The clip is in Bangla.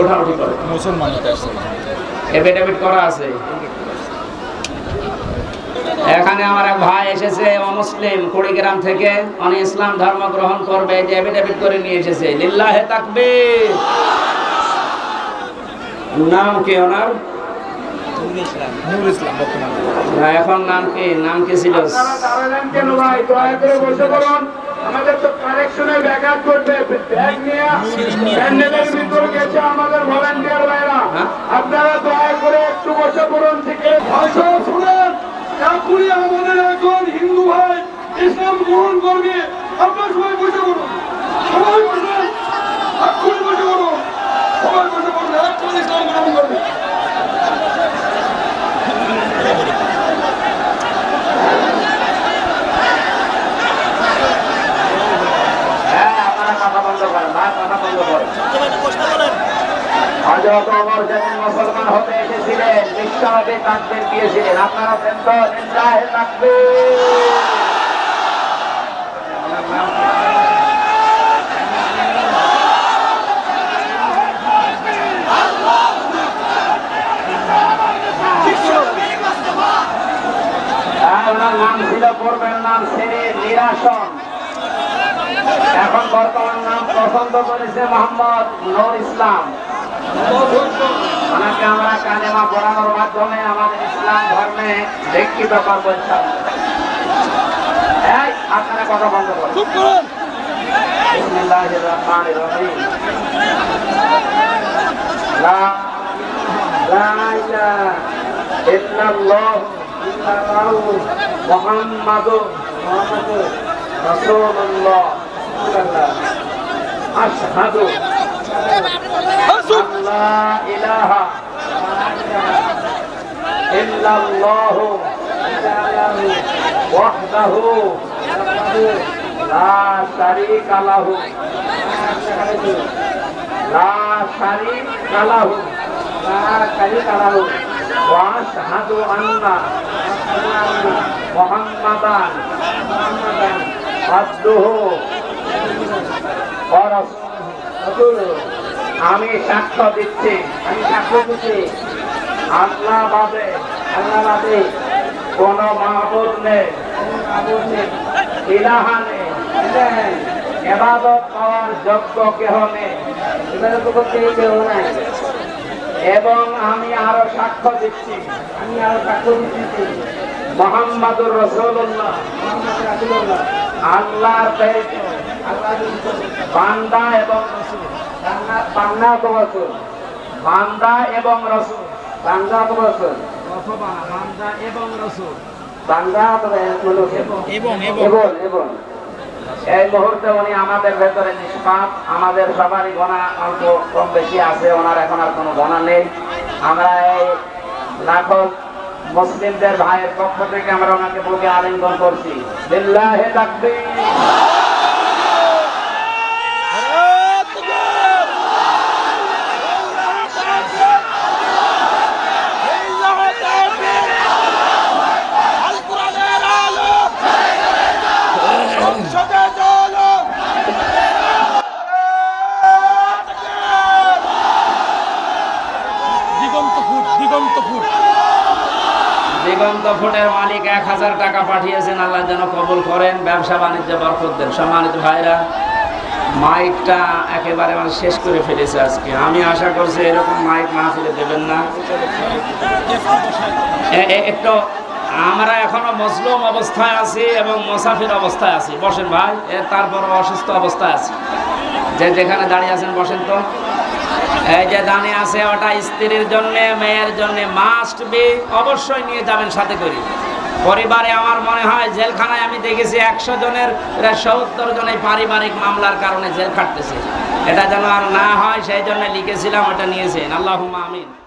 ওঠাউঠি করে। মুসলমান এফিডেভিট করা আছে। এখানে আমার এক ভাই এসেছে অমুসলিম কুড়িগ্রাম থেকে। উনি ইসলাম ধর্ম গ্রহণ করবে যে এফিডেভিট করে নিয়ে এসেছে। লিল্লাহে তাকবীর। নাম কি ওনার? নূর ইসলাম। বর্তমানে। না, এখন নাম কি? নাম কি ছিল? আপনারা দাঁড়ালেন কেন ভাই? দয়া করে বসে পড়ুন আমাদের তো কালেকশনের ব্যাঘাত করবে ব্যাগ নিয়ে প্যান্ডেলের ভিতর গেছে আমাদের ভলান্টিয়ার ভাইরা? আপনারা দয়া করে একটু বসে পড়ুন থেকে আমাদের একজন হিন্দু ভাই ইসলাম গ্রহণ করবে আপনার সবাই বসে পড়ুন সবাই বসে এক্ষুনি বসে পড়ুন সবাই বসে পড়ুন এক্ষুনি ইসলাম গ্রহণ করবে হ্যাঁ আপনারা কথা বন্ধ করেন ভাই কথা বন্ধ করেন ওমর মুসলমান হতে এসেছিলেন ওনার নাম ছিল পূর্বের নাম শ্রী নিরাসন এখন বর্তমান নাম পছন্দ করেছে মোহাম্মদ নূর ইসলাম। ওনাকে আমরা কালেমা পড়ানোর মাধ্যমে আমাদের ইসলাম ধর্মে দীক্ষিত করব ইনশাআল্লাহ। এই, আপনারা কথা বন্ধ করুন বিসমিল্লাহির রহমানির রহিম। লা লা ইলাহা ইল্লাল্লাহ ইল্লাল্লাহু মুহাম্মাদুর মুহাম্মাদুর রাসূলুল্লাহ আশহাদু আল্লা ইলাহা ইল্লাল্লাহু ওয়াহদাহু লা শারীকা লাহু লা শারীকা লাহু লা শারীকা লাহু ওয়া আশহাদু আন্না মুহাম্মাদান আবদুহু ওয়া রাসূলুহু আমি সাক্ষ্য দিচ্ছি, আমি সাক্ষ্য দিচ্ছি। আল্লাহ বাদে আল্লাহ বাদে, কোন মাহবুদ নেই এবাদত পাওয়ার যোগ্য কেহ নেই। কেহ নাই। এবং আমি আরও সাক্ষ্য দিচ্ছি, আমি আরও সাক্ষ্য দিচ্ছি। মোহাম্মদুর রসুল্লাহ আল্লাহর বান্দা এবং রসুল। তো রসুল বান্দা এবং রসুল। বান্দা তো রসুল বান্দা এবং রসুল। বান্দা তবে এবং এবং। এবং এই মুহূর্তে উনি আমাদের ভেতরে নিষ্পাপ। আমাদের সবারই গণা অল্প কম বেশি আছে। ওনার এখন আর কোনো গণা নেই। আমরা এই লাখো মুসলিমদের ভাইয়ের পক্ষ থেকে আমরা ওনাকে বুকে আলিঙ্গন করছি। লিল্লাহে তাকবীর দিগন্ত ফুট দিগন্ত ফুট দিগন্ত ফুটের মালিক এক হাজার টাকা পাঠিয়েছেন, আল্লাহ যেন কবুল করেন। ব্যবসা বাণিজ্য বরকত দেন। সম্মানিত ভাইরা, মাইকটা একেবারে মানে শেষ করে ফেলেছে আজকে। আমি আশা করছি এরকম মাইক মাহফিলে দেবেন না। একটু আমরা এখনও মজলুম অবস্থায় আছি এবং মোসাফির অবস্থায় আছি। বসেন ভাই তারপর অসুস্থ অবস্থায় আছি। যে যেখানে দাঁড়িয়ে আছেন, বসেন তো। এই যে দানে আছে ওটা স্ত্রীর জন্য, মেয়ের জন্য মাস্ট বি অবশ্যই নিয়ে যাবেন সাথে করে। পরিবারে আমার মনে হয় জেলখানায় আমি দেখেছি একশো জনের, প্রায় সত্তর জনের পারিবারিক মামলার কারণে জেল খাটতেছে। এটা যেন আর না হয়, সেই জন্য লিখেছিলাম, ওটা নিয়েছেন। আল্লাহ আমিন।